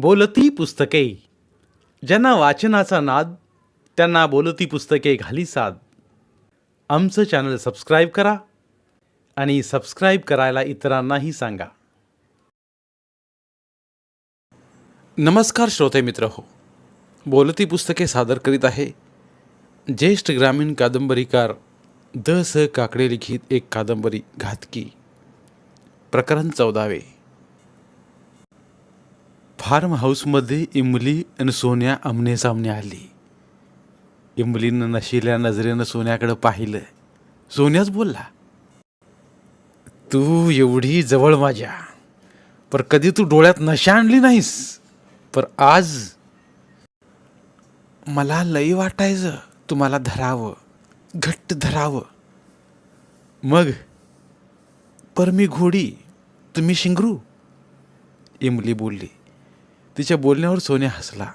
बोलती पुस्तके. ज्यांना वाचनाचा नाद त्यांना बोलती पुस्तके घाली साद. आमचं चॅनल सबस्क्राईब करा आणि सबस्क्राईब करायला इतरांनाही सांगा. नमस्कार श्रोते मित्र हो. बोलती पुस्तके सादर करीत आहे ज्येष्ठ ग्रामीण कादंबरीकार द स काकडे लिखित एक कादंबरी घातकी. प्रकरण चौदावे. फार्म हाऊसमध्ये इमली आणि सोन्या आमने सामने आली. इमलीनं नशिल्या नजरेनं सोन्याकडं पाहिलं. सोन्याच बोलला तू एवढी जवळ माझ्या पर कधी तू डोळ्यात नशा आणली नाहीस पर आज मला लई वाटायचं तुम्हाला धरावं घट्ट धरावं. मग पर मी घोडी तुम्ही शिंगरू? इमली बोलली तिच्या बोलण्यावर सोने हसला.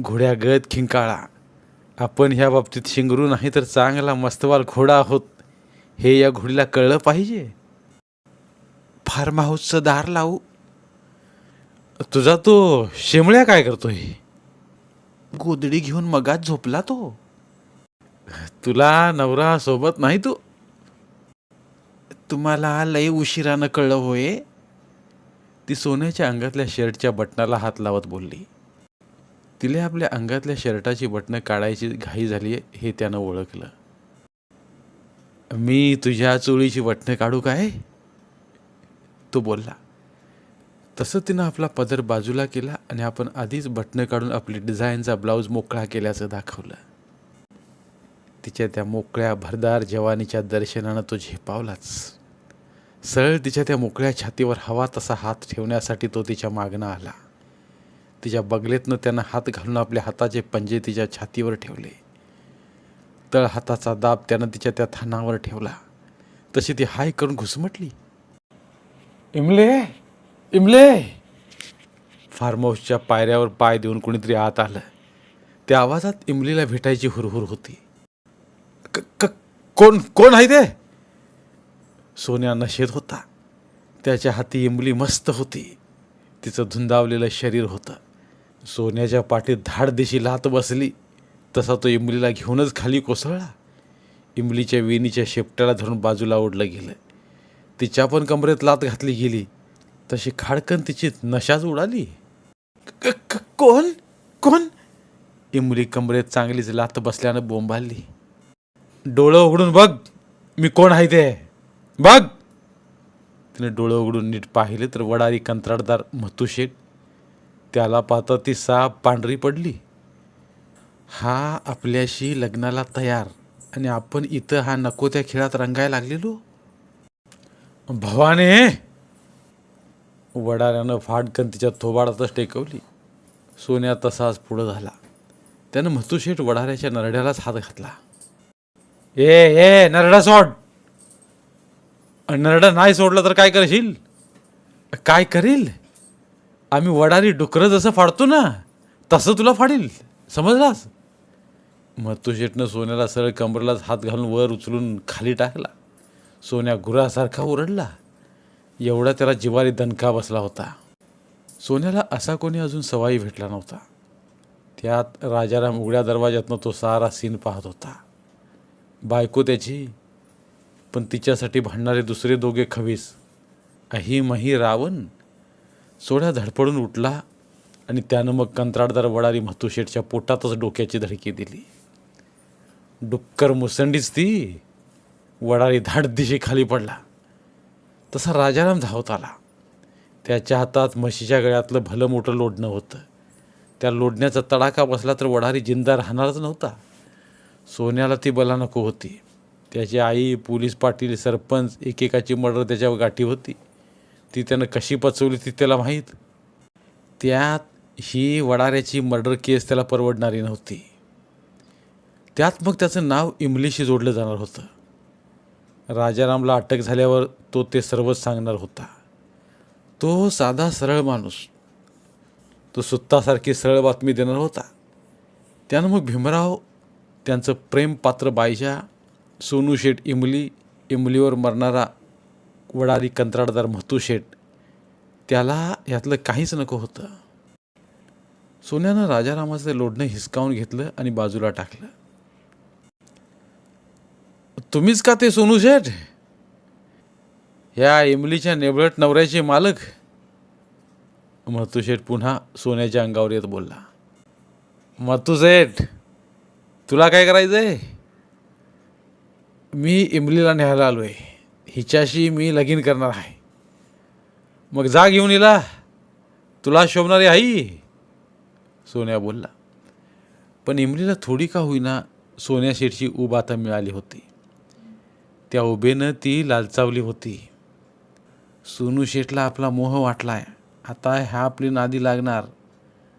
घोड्या गत खिंकाळा. आपण ह्या बाबतीत शिंगरू नाही तर चांगला मस्तवाल घोडा आहोत. हे या घोडीला कळलं पाहिजे? फार्म हाऊसचं दार लावू. तुझा तो शेमळ्या काय करतोय? गोदडी घेऊन मगात झोपला तो. तुला नवरा सोबत नाही तू? तुम्हाला लय उशिरानं कळलं होय? ती सोन्याच्या अंगातल्या शर्टच्या बटनाला हात लावत बोलली. तिला आपल्या अंगातल्या शर्टाची बटणं काढायची घाई झाली हे त्यानं ओळखलं. मी तुझ्या चोळीची बटणं काढू काय तो बोलला. तसं तिनं आपला पदर बाजूला केला आणि आपण आधीच बटणं काढून आपली डिझाईनचा ब्लाऊज मोकळा केल्याचं दाखवलं. तिच्या त्या मोकळ्या भरदार जवानीच्या दर्शनानं तो झेपावलाच. सरळ तिच्या त्या मोकळ्या छातीवर हवा तसा हात ठेवण्यासाठी तो तिच्या मागणं आला. तिच्या बगलेतनं त्यानं हात घालून आपल्या हाताचे पंजे तिच्या छातीवर ठेवले. तळ हाताचा दाब त्यानं तिच्या त्या थानावर ठेवला. तशी ती हाय करून घुसमटली. इमले इमले! फार्म हाऊसच्या पायऱ्यावर पाय देऊन कोणीतरी आत आलं. त्या आवाजात इमलीला भेटायची हुरहुर होती. क- क- कोण कोण आहे ते? सोन्या नशेत होता. त्याच्या हाती इमली मस्त होती. तिचं धुंदावलेलं शरीर होतं. सोन्याच्या पाठीत धाड दिशी लात बसली तसा तो इमलीला घेऊनच खाली कोसळला. इमलीच्या वेणीच्या शेपट्याला धरून बाजूला ओढलं गेलं. तिच्या पण कमरेत लात घातली गेली. तशी खाडकन तिची नशाच उडाली. कोण? कोण? इमली कमरेत चांगलीच लात बसल्यानं बोंबालली. डोळं उघडून बघ मी कोण आहे ते? बघ. तिने डोळं उघडून नीट पाहिले तर वडारी कंत्राटदार मथुशेठ त्याला पाहता ती साप पांढरी पडली. हा आपल्याशी लग्नाला तयार आणि आपण इथं हा नको त्या खेळात रंगायला लागलेलो. भवाने! वडाऱ्यानं फाटकन तिच्या थोबाडातच टेकवली. सोन्या तसाच पुढं झाला. त्यानं मथुशेठ वडाऱ्याच्या नरड्यालाच हात घातला. ए ए नरडा सोड! नरडा नाही सोडलं तर काय करशील? काय करील? आम्ही वडारी डुकरं जसं फाडतो ना तसं तुला फाडील. समजलास? मग शेटनं सोन्याला सरळ कमरेलाच हात घालून वर उचलून खाली टाकला. सोन्या गुरासारखा ओरडला. एवढा त्याला जिवारी दणका बसला होता. सोन्याला असा कोणी अजून सवाई भेटला नव्हता. त्यात राजाराम उघड्या दरवाज्यातनं तो सारा सीन पाहत होता. बायको त्याची पण तिच्यासाठी भांडणारे दुसरे दोघे खवीस. अही मही रावण सोड्या धडपडून उठला आणि त्यानं मग कंत्राटदार वडारी म्हातुशेठच्या पोटातच डोक्याची धडकी दिली. डुक्कर मुसंडीच ती. वडारी धाड दिशी खाली पडला. तसा राजाराम धावत आला. त्याच्या हातात म्हशीच्या गळ्यातलं भलं मोठं लोडणं होतं. त्या लोडण्याचा तडाखा बसला तर वडारी जिंदा राहणारच नव्हता. सोन्याला ती बला नको होती. त्याची आई पोलीस पाटील सरपंच एकेकाची मर्डर त्याच्यावर गाठी होती. ती त्यानं कशी पचवली ती त्याला माहीत. त्यात ही वडाऱ्याची मर्डर केस त्याला परवडणारी नव्हती. त्यात मग त्याचं नाव इमलीशी जोडलं जाणार होतं. राजारामला अटक झाल्यावर तो ते सर्वच सांगणार होता. तो साधा सरळ माणूस. तो सुत्तासारखी सरळ बातमी देणार होता. त्यानं मग भीमराव त्यांचं प्रेमपात्र बायजा सोनू शेठ इमली इमलीवर मरणारा वडारी कंत्राटदार म्हातू शेठ त्याला यातलं काहीच नको होतं. सोन्यानं राजारामाचं लोढणं हिसकावून घेतलं आणि बाजूला टाकलं. तुम्हीच का ते सोनू शेठ? ह्या इमलीच्या नेबळट नवऱ्याचे मालक? मथू शेठ पुन्हा सोन्याच्या अंगावर येत बोलला. मथू शेठ तुला काय करायचंय? मी इमलीला न्यायला आलो आहे हिच्याशी मी लगीन करणार आहे. मग जा घेऊन येला तुला शोभणारी आई. सोन्या बोलला. पण इमलीला थोडी का होईना सोन्या शेठची ऊब आता मिळाली होती. त्या उभेनं ती लालचावली होती. सोनू शेठला आपला मोह वाटलाय. आता ह्या आपली नादी लागणार.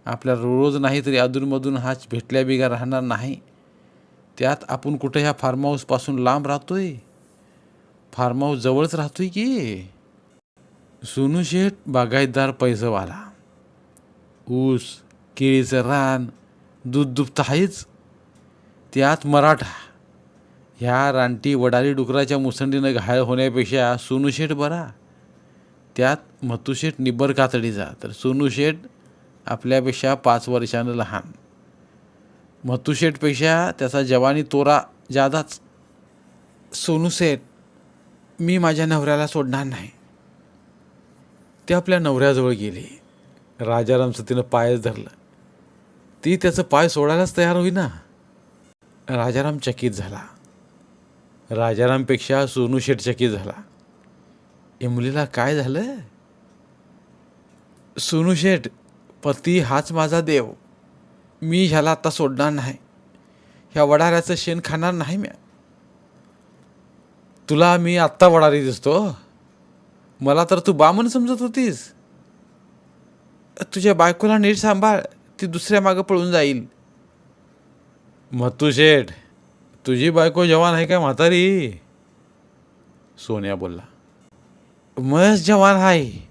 आपल्या रोज नाही तरी अधूनमधून हाच भेटल्या बिगा राहणार नाही. त्यात आपण कुठं ह्या फार्म हाऊसपासून लांब राहतोय? फार्म हाऊस जवळच राहतोय की? सोनू शेठ बागायतदार पैसवाला. ऊस केळीचं रान दूध दुभत आहेच. त्यात मराठा. ह्या रानटी वडारी डुकराच्या मुसंडीनं घायल होण्यापेक्षा सोनूशेठ बरा. त्यात मथुशेठ निब्बर कातडीचा. तर सोनू शेठ आपल्यापेक्षा पाच वर्षानं लहान. मथुशेठपेक्षा त्याचा जवानी तोरा जादाच सोनूशेठ मी माझ्या नवऱ्याला सोडणार नाही. ते आपल्या नवऱ्याजवळ गेले. राजारामचं तिनं पायच धरलं. ती त्याचं पाय सोडायलाच तयार होईना. राजाराम चकित झाला. राजारामपेक्षा सोनू शेठ चकित झाला. इमलीला काय झालं? सोनू शेठ पती हाच माझा देव. मी ह्याला आता सोडणार नाही. ह्या वडाऱ्याचं शेण खाणार नाही म्या तुला मी आत्ता वडारी दिसतो मला तर तू बामण समजत होतीस. तुझ्या बायकोला नीट सांभाळ ती दुसऱ्या मागं पळून जाईल. मत्तू शेठ तुझी बायको जवान आहे का म्हातारी? सोन्या बोलला. मस्त जवान आहे.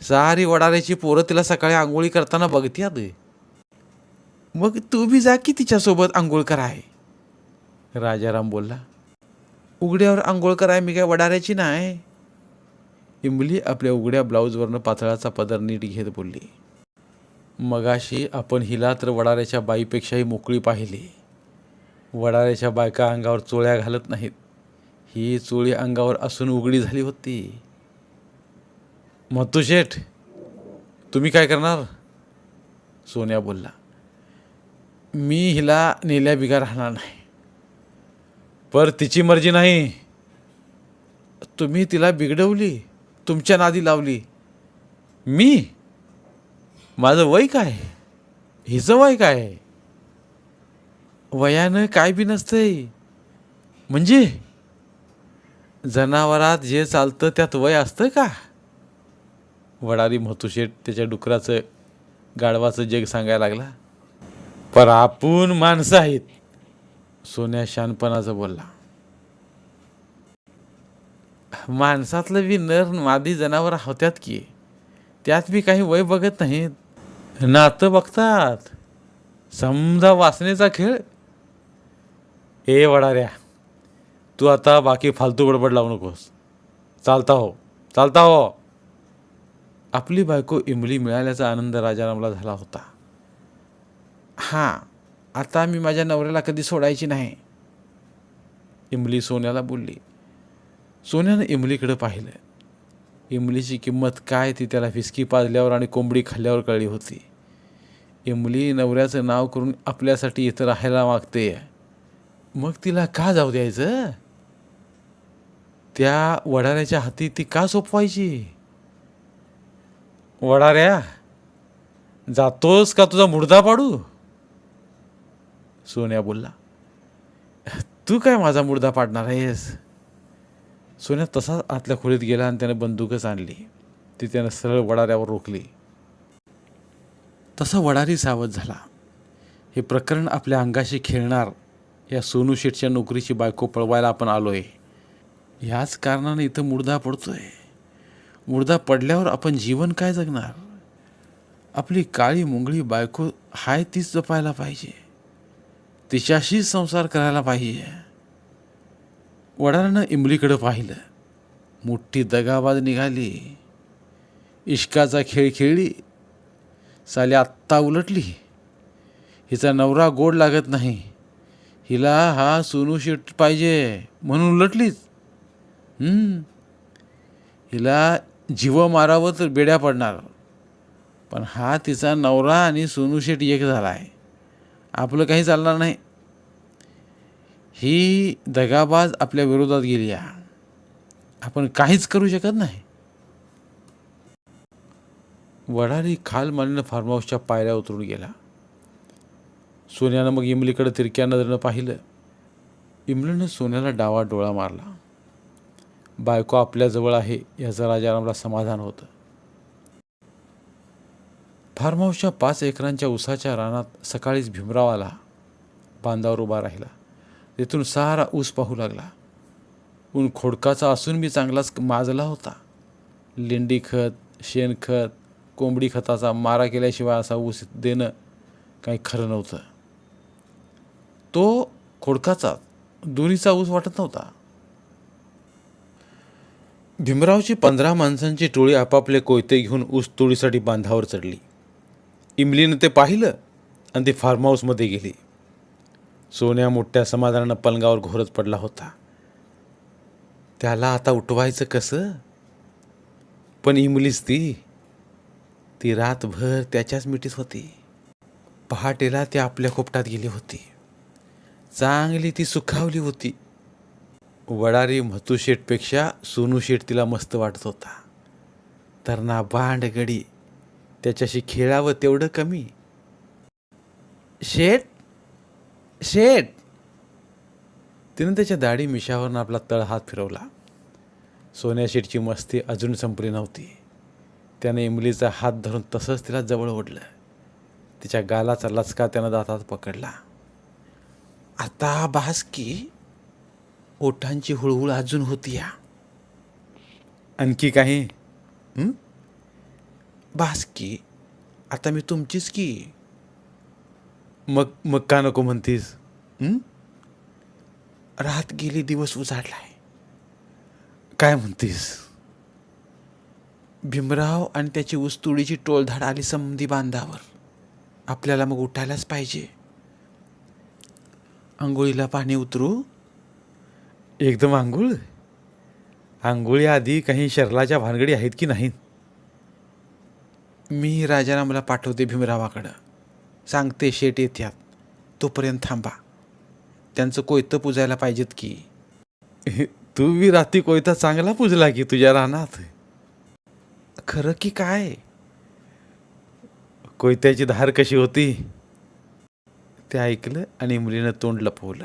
सारी वडाऱ्याची पोरं तिला सकाळी आंघोळी करताना बघत्यात मग तू बी जा की तिच्यासोबत आंघोळ कराय. राजाराम बोलला उघड्यावर आंघोळ कराय मी काय वडाऱ्याची नाही इमली आपल्या उघड्या ब्लाऊजवरनं पातळाचा पदर नीट घेत बोलली. मगाशी आपण हिला तर वडाऱ्याच्या बाईपेक्षाही मोकळी पाहिली. वडाऱ्याच्या बायका अंगावर चोळ्या घालत नाहीत. ही चोळी अंगावर असून उघडी झाली होती. मथू शेठ तुम्ही काय करणार? सोन्या बोलला. मी हिला नेल्या बिगा राहणार नाही. पर तिची मर्जी नाही. तुम्ही तिला बिघडवली तुमच्या नादी लावली. मी? माझं वय काय? हिचं वय काय? वयानं काय बी नसतंय. म्हणजे? जनावरात जे चालतं त्यात वय असतं का? वडारी म्हतुशेट त्याच्या डुकराचं गाढवाचं जग सांगायला लागला. पर आपण माणसं आहेत. सोन्या शानपणाचं बोलला. माणसातलं बी नर मादी जनावर होत्यात की? त्यात बी काही वय बघत नाहीत. नातं बघतात. समजा वासनेचा खेळ. ए वडाऱ्या तू आता बाकी फालतू बडबड लावू नकोस. चालता हो चालता हो. आपली बायको इमली मिळाल्याचा आनंद राजारामला झाला होता. हां आता मी माझ्या नवऱ्याला कधी सोडायची नाही. इमली सोन्याला बोलली. सोन्यानं इमलीकडं पाहिलं. इमलीची किंमत काय ती त्याला फिसकी पाजल्यावर आणि कोंबडी खाल्ल्यावर कळली होती. इमली नवऱ्याचं नाव करून आपल्यासाठी इथं राहायला मागते. मग तिला का जाऊ द्यायचं? त्या वडाऱ्याच्या हाती ती का सोपवायची? वडाऱ्या जातोस का तुझा मुडदा पाडू? सोन्या बोलला तू काय माझा मुर्दा पाडणार आहेस? सोन्या तसाच आतल्या खोलीत गेला आणि त्याने बंदूकच आणली. ती त्यानं सरळ वडाऱ्यावर रोखली. तसा वडारी सावध झाला. हे प्रकरण आपल्या अंगाशी खेळणार या सोनू शेठच्या नोकरीची बायको पळवायला आपण आलो आहे ह्याच कारणाने इथं मुडदा पडतोय. मुर्दा पडल्यावर आपण जीवन काय जगणार? आपली काळी मुंगळी बायको हाय तीच जपायला पाहिजे. तिच्याशीच संसार करायला पाहिजे. वडारानं इमलीकडं पाहिलं. मोठी दगाबाज निघाली. इश्काचा खेळ खेळली. साली आत्ता उलटली. हिचा नवरा गोड लागत नाही. हिला हा सोनू शेट पाहिजे म्हणून उलटलीच. हिला जीव मारावं तर बेड्या पडणार. पण हा तिचा नवरा आणि सोनू शेट एक झाला आहे आपलं काही चालणार नाही. ही दगाबाज आपल्या विरोधात गेली आहे. आपण काहीच करू शकत नाही. वडारी खाल मारल्यानं फार्म हाऊसच्या पायऱ्या उतरून गेला. सोन्यानं मग इमलीकडे तिरक्या नजरेनं पाहिलं. इमलीनं सोन्याला डावा डोळा मारला. बायको आपल्याजवळ आहे याचं राजारामला समाधान होतं. फार्महाऊसच्या पाच एकरांच्या उसाच्या रानात सकाळीच भीमराव आला. बांधावर उभा राहिला. तिथून सारा ऊस पाहू लागला. ऊन खोडकाचा असून बी चांगलाच माजला होता. लेंडी खत शेणखत कोंबडी खताचा मारा केल्याशिवाय असा ऊस देणं काही खरं नव्हतं. तो खोडकाचा दोरीचा ऊस वाटत नव्हता. भीमरावची पंधरा माणसांची टोळी आपापले कोयते घेऊन ऊस तोडीसाठी बांधावर चढली. इमलीनं ते पाहिलं आणि ती फार्म हाऊसमध्ये गेली. सोन्या मोठ्या समाधानानं पलंगावर घोरत पडला होता. त्याला आता उठवायचं कसं? पण इमलीच ती ती रातभर त्याच्याच मिठीत होती. पहाटेला ती आपल्या खोपटात गेली होती. चांगली ती सुखावली होती. वडारी म्हतू शेठपेक्षा सोनू शेट तिला मस्त वाटत होता. तर ना बांडगडी त्याच्याशी खेळावं तेवढं कमी. शेट शेट तिनं त्याच्या दाढी मिशावरून आपला तळ हात फिरवला. सोन्या शेटची मस्ती अजून संपली नव्हती. त्याने इमलीचा हात धरून तसंच तिला जवळ ओढलं. तिच्या गालाचा लचका त्यानं दातात पकडला. आता बास की ओठांची हुळहुळ अजून होती या आणखी काही? बास की आता मी तुमचीच की. मग मग का नको म्हणतीस? रात गेली दिवस उजाडलाय. काय म्हणतीस? भीमराव आणि त्याची ऊसतोडीची टोळधाड आली समधी बांधावर. आपल्याला मग उठायलाच पाहिजे. आंघोळीला पाणी उतरू? एकदम आंघोळ? आंघोळी आधी काही शरलाच्या भानगडी आहेत की नाहीत? मी राजारामला पाठवते भीमरावाकडं. सांगते शेट येत्यात. तोपर्यंत थांबा. त्यांचं कोयतं पुजायला पाहिजेत की. तू बी रात्री कोयता चांगला पुजला की तुझ्या रानात? खरं की काय? कोयत्याची धार कशी होती? ते ऐकलं आणि मुलीनं तोंड लपवलं.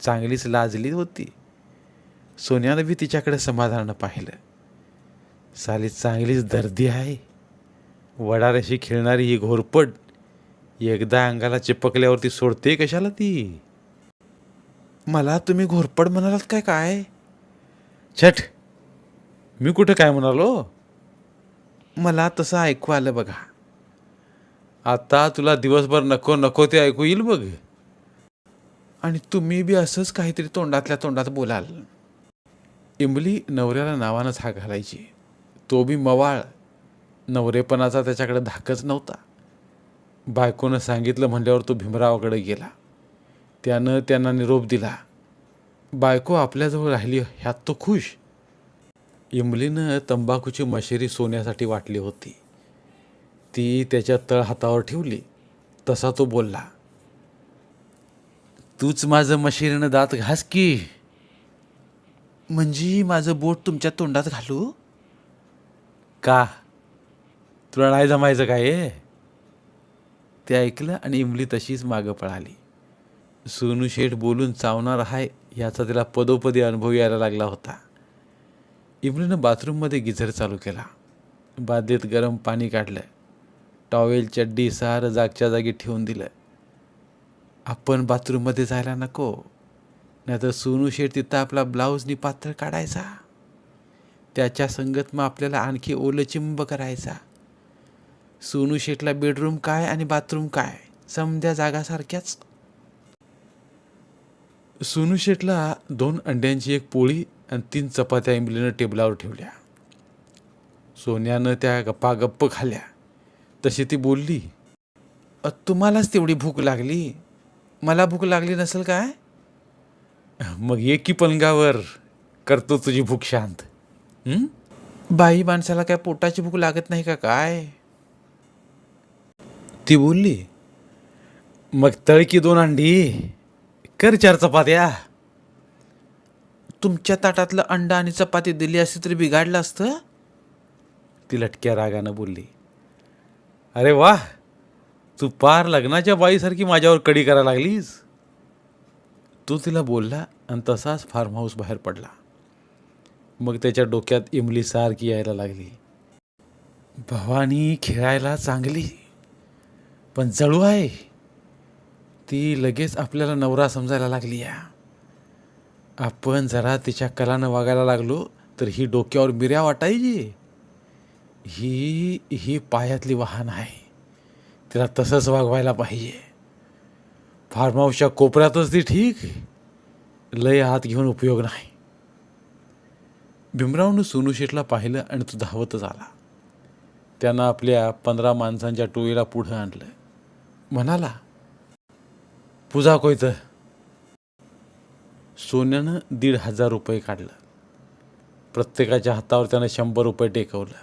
चांगलीच लाजली होती. सोन्यानं बी तिच्याकडे समाधानानं पाहिलं. साली चांगलीच दर्दी आहे. वडाऱ्याशी खेळणारी ही घोरपट एकदा अंगाला चिपकल्यावरती सोडते कशाला ती? मला तुम्ही घोरपड म्हणालात काय काय? छट मी कुठं काय म्हणालो? मला तसं ऐकू आलं बघा. आता तुला दिवसभर नको नको ते ऐकू येईल बघ. आणि तुम्ही बी असंच काहीतरी तोंडातल्या तोंडात बोलाल. इमली नवऱ्याला नावानंच हा घालायची. तो बी मवाळ. नवरेपणाचा त्याच्याकडे धाकच नव्हता. बायकोनं सांगितलं म्हणल्यावर तो भीमरावाकडे गेला. त्यानं त्यांना निरोप दिला. बायको आपल्याजवळ राहिली ह्यात तो खुश. इमलीनं तंबाखूची मशेरी सोन्यासाठी वाटली होती. ती त्याच्या तळ हातावर ठेवली. तसा तो बोलला तूच माझं मशिरीनं दात घास की. म्हणजे माझं बोट तुमच्या तोंडात घालू? का? तुला नाही जमायचं काय ते ऐकलं आणि इमली तशीच मागं पळाली. सोनू शेठ बोलून चावणार आहे याचा तिला पदोपदी अनुभव यायला लागला होता. इमलीनं बाथरूममध्ये गिझर चालू केला. बादलीत गरम पाणी काढलं. टॉवेल चड्डी सारं जागच्या जागी ठेवून दिलं. आपण बाथरूममध्ये जायला नको. नाहीतर सोनू शेठ तिथं आपला ब्लाऊजनी पात्र काढायचा. त्याच्या संगत मग आपल्याला आणखी ओलं चिंब करायचा. सोनू शेठला बेडरूम काय आणि बाथरूम काय? समध्या जागासारख्याच. सोनू शेठला दोन अंड्यांची एक पोळी आणि तीन चपात्या इमलीनं टेबलावर ठेवल्या. सोन्यानं त्या गप्पा गप्प खाल्ल्या. तशी ती बोलली तुम्हालाच तेवढी भूक लागली. मला भूक लागली नसेल काय? मग एकी पलंगावर. करतो तुझी भूक शांत. बाई माणसाला काय पोटाची भूक लागत नाही का काय? ती बोलली मग तळकी दोन अंडी? कर चार चपात्या. तुमच्या ताटातलं अंडा आणि चपाती दिली असती तरी बिघाडलं असतं? ती लटक्या रागानं बोलली अरे वा तू पार लग्नाच्या बाईसारखी माझ्यावर कडी करायला लागलीस. तो तिला बोलला आणि तसाच फार्म हाऊस बाहेर पडला. मग त्याच्या डोक्यात इमली सारखी यायला लागली. भवानी खेळायला चांगली. पण जळू आहे. ती लगेच आपल्याला नवरा समजायला लागली या. आपण जरा तिच्या कलानं वागायला लागलो तर ही डोक्यावर मिऱ्या वाटायची. ही ही पायातली वाहन आहे. तिला तसंच वागवायला पाहिजे. फार्महाऊसच्या कोपऱ्यातच ती ठीक. लय हात घेऊन उपयोग नाही. भीमरावनं सोनू शेठला पाहिलं आणि तो धावतच आला. त्यानं आपल्या पंधरा माणसांच्या टोळीला पुढं आणलं. म्हणाला पूजा कोयत सोन्यानं दीड हजार रुपये काढलं. प्रत्येकाच्या हातावर त्यानं शंभर रुपये टेकवलं.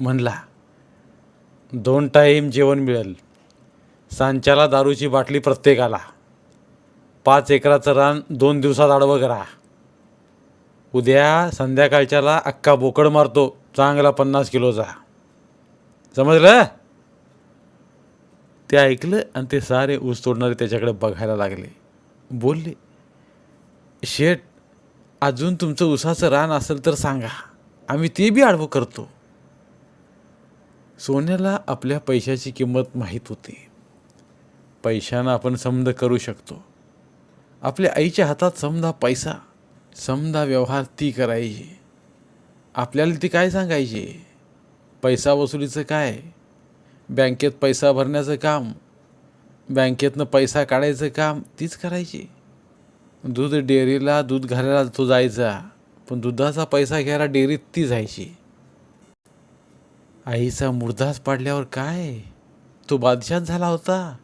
म्हणला दोन टाईम जेवण मिळेल. सांच्याला दारूची बाटली प्रत्येकाला. पाच एकराचं रान दोन दिवसात आडवं करा. उद्या संध्याकाळच्याला अक्का बोकड मारतो. चांगला पन्नास किलोचा समजलं? ते ऐकलं आणि ते सारे ऊस तोडणारे त्याच्याकडे बघायला लागले. बोलले शेठ अजून तुमचं ऊसाचं रान असेल तर सांगा. आम्ही ते बी आडवं करतो. सोन्याला आपल्या पैशाची किंमत माहीत होती. पैशानं आपण समद करू शकतो. आपल्या आईच्या हातात समजा पैसा समजा व्यवहार ती करायची. आपल्याला ती काय सांगायची? पैसा वसुलीचं काय? बँकेत पैसा भरण्याचं काम बँकेतनं पैसा काढायचं काम तीच करायची. दूध डेअरीला दूध घालायला तो जायचा पण दुधाचा पैसा घ्यायला डेअरीत ती जायची. आईचा मुर्दाच पाडल्यावर काय? तो बादशाह झाला होता.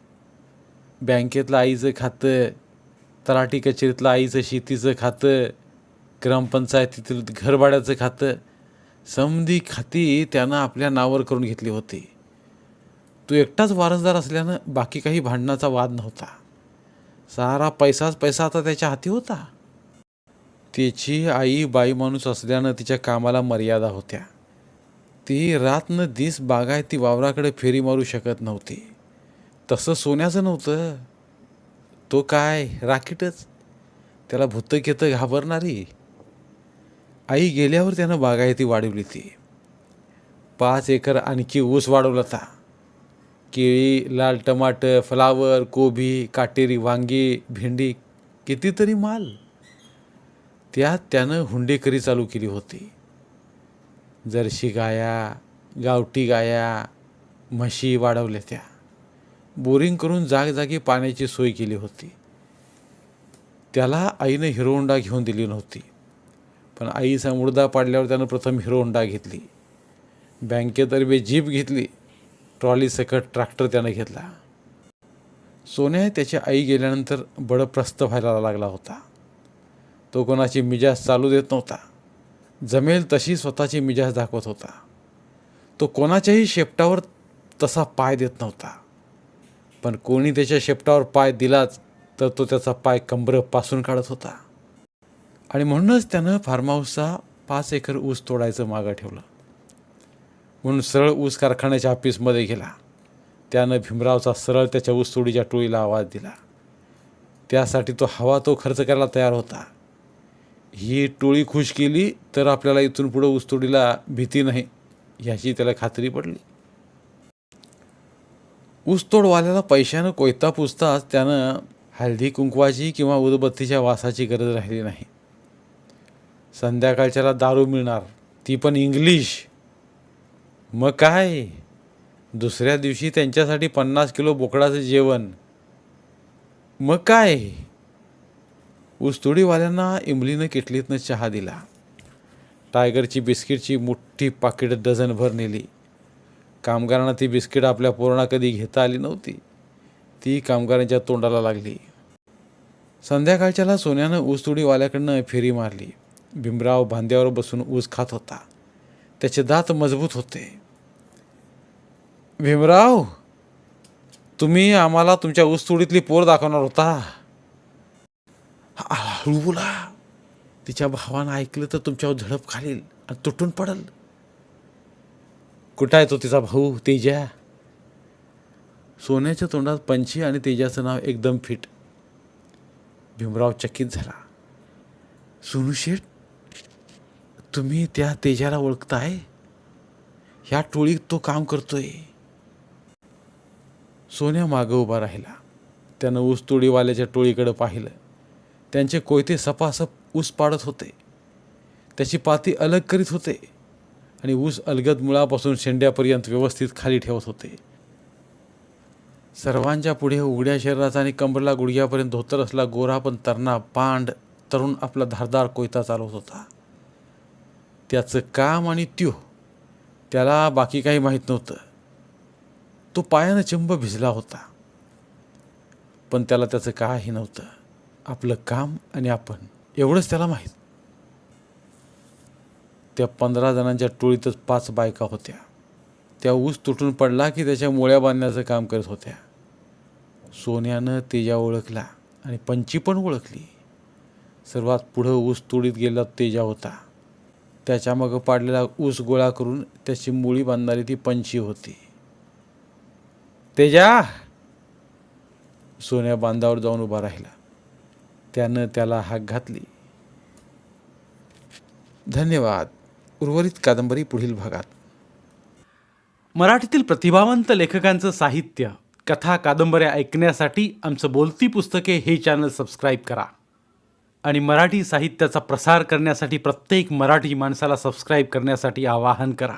बँकेतलं आईचं खातं तलाठी कचेरीतलं आईचं शेतीचं खातं ग्रामपंचायतीतील घरभाड्याचं खातं समधी खाती त्यानं आपल्या नावावर करून घेतली होती. तो एकटाच वारसदार असल्यानं बाकी काही भांडणाचा वाद नव्हता. सारा पैसाच पैसा आता त्याच्या हाती होता. त्याची आई बाई माणूस असल्यानं तिच्या कामाला मर्यादा होत्या. ती रातनं दिस बागायती वावराकडे फेरी मारू शकत नव्हती. तसं सोन्याचं नव्हतं. तो काय? राकीटच त्याला भूत घेतं घाबरणारी. आई गेल्यावर त्यानं बागायती वाढवली ती. पाच एकर आणखी ऊस वाढवला होता केळी लाल टमाटर फ्लावर कोबी काटेरी वांगी भेंडी कितीतरी माल. त्यात त्यानं हुंडेकरी चालू केली होती. जर्शी गाया गावठी गाया म्हशी वाढवल्या त्या. बोरिंग करून जागजागी पाण्याची सोय केली होती. त्याला आईनं हिरो होंडा घेऊन दिली नव्हती. पण आईचा मुर्दा पाडल्यावर त्यानं प्रथम हिरो होंडा घेतली. बँकेतर्फे जीप घेतली. ट्रॉली सकट ट्रॅक्टर त्यानं घेतला. सोन्या त्याची आई गेल्यानंतर बडप्रस्त व्हायला लागला होता. तो कोणाची मिजाज चालू देत नव्हता. जमेल तशी स्वतःची मिजाज दाखवत होता. तो कोणाच्याही शेपटावर तसा पाय देत नव्हता. पण कोणी त्याच्या शेपटावर पाय दिलाच तर तो त्याचा पाय कंबरपासून काढत होता. आणि म्हणूनच त्यानं फार्महाऊसचा पाच एकर ऊस तोडायचं मागं ठेवलं. म्हणून सरळ ऊस कारखान्याच्या ऑफिसमध्ये गेला. त्यानं भीमरावचा सरळ त्याच्या ऊस तोडीच्या टोळीला आवाज दिला. त्यासाठी तो हवा तो खर्च करायला तयार होता. ही टोळी खुश केली तर आपल्याला इथून पुढं ऊसतोडीला भीती नाही ह्याची त्याला खात्री पडली. ऊसतोडवाल्याला पैशानं कोयता पुसताच त्यानं हळदी कुंकवाची किंवा उदबत्तीच्या वासाची गरज राहिली नाही. संध्याकाळच्याला दारू मिळणार ती पण इंग्लिश. मग काय? दुसऱ्या दिवशी त्यांच्यासाठी पन्नास किलो बोकडाचं जेवण. मग काय? ऊसतोडीवाल्यांना इमलीनं किटलीतनं चहा दिला. टायगरची बिस्किटची मोठी पाकिट डझनभर नेली. कामगारांना ती बिस्किट आपल्या पूर्णा कधी घेता आली नव्हती. ती कामगारांच्या तोंडाला लागली. संध्याकाळच्याला सोन्यानं ऊसतोडीवाल्याकडनं फेरी मारली. भीमराव भांद्यावर बसून ऊस खात होता. त्याचे दात मजबूत होते. भीमराव तुम्ही आम्हाला तुमच्या ऊसतोडीतली पोर दाखवणार होता. हा- हळू बोला. तिच्या भावानं ऐकलं तर तुमच्यावर झडप खालील आणि तुटून पडल. कुठं आहे तो तिचा भाऊ तेजा? सोन्याच्या तोंडात पंछी आणि तेजाचं नाव एकदम फिट. भीमराव चकित झाला. सोनू शेठ तुम्ही त्या तेजाला ओळखताय? ह्या टोळीत तो काम करतोय. सोन्या मागं उभा राहिला. त्यानं ऊस तोडीवाल्याच्या पाहिलं. त्यांचे कोयते सपासप ऊस पाडत होते. त्याची पाती अलग करीत होते आणि ऊस अलगद मुळापासून शेंड्यापर्यंत व्यवस्थित खाली ठेवत होते. सर्वांच्या पुढे उघड्या शरीराचा आणि कंबरला गुडघ्यापर्यंत धोतर असला गोरा पण तरणा पांड तरुण आपला धारदार कोयता चालवत होता. त्याचं काम आणि त्यो त्याला बाकी काही माहीत नव्हतं. तो पायानं चिंब भिजला होता. पण त्याला त्याचं काही नव्हतं. आपलं काम आणि आपण एवढंच त्याला माहीत. त्या पंधरा जणांच्या टोळीतच पाच बायका होत्या. त्या ऊस तुटून पडला की त्याच्या मुळ्या बांधण्याचं काम करत होत्या. सोन्यानं तेजा ओळखला आणि पंची पण ओळखली. सर्वात पुढं ऊस तोडीत गेला तेजा होता. त्याच्यामागं पाडलेला ऊस गोळा करून त्याची मुळी बांधणारी ती पंची होती. तेजा सोन्या बांधावर जाऊन उभा राहिला. त्यानं त्याला हाक घातली. धन्यवाद. उर्वरित कादंबरी पुढील भागात. मराठीतील प्रतिभावंत लेखकांचं साहित्य कथा कादंबऱ्या ऐकण्यासाठी आमचं बोलती पुस्तके हे चॅनल सबस्क्राईब करा. आणि मराठी साहित्याचा प्रसार करण्यासाठी प्रत्येक मराठी माणसाला सबस्क्राईब करण्यासाठी आवाहन करा.